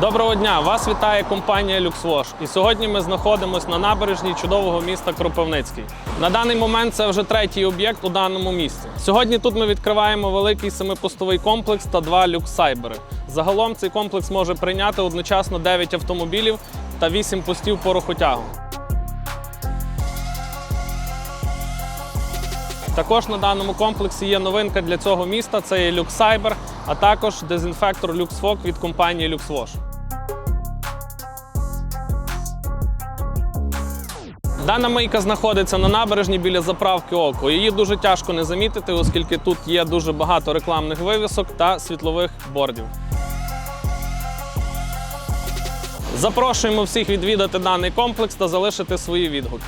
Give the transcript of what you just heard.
Доброго дня! Вас вітає компанія LuxWash. І сьогодні ми знаходимося на набережній чудового міста Кропивницький. На даний момент це вже третій об'єкт у даному місці. Сьогодні тут ми відкриваємо великий семипостовий комплекс та два люксайбери. Загалом цей комплекс може прийняти одночасно 9 автомобілів та 8 постів порохотягу. Також на даному комплексі є новинка для цього міста. Це є LuxCyber, а також дезінфектор LuxFog від компанії LuxWash. Дана мийка знаходиться на набережні біля заправки Око. Її дуже тяжко не замітити, оскільки тут є дуже багато рекламних вивісок та світлових бордів. Запрошуємо всіх відвідати даний комплекс та залишити свої відгуки.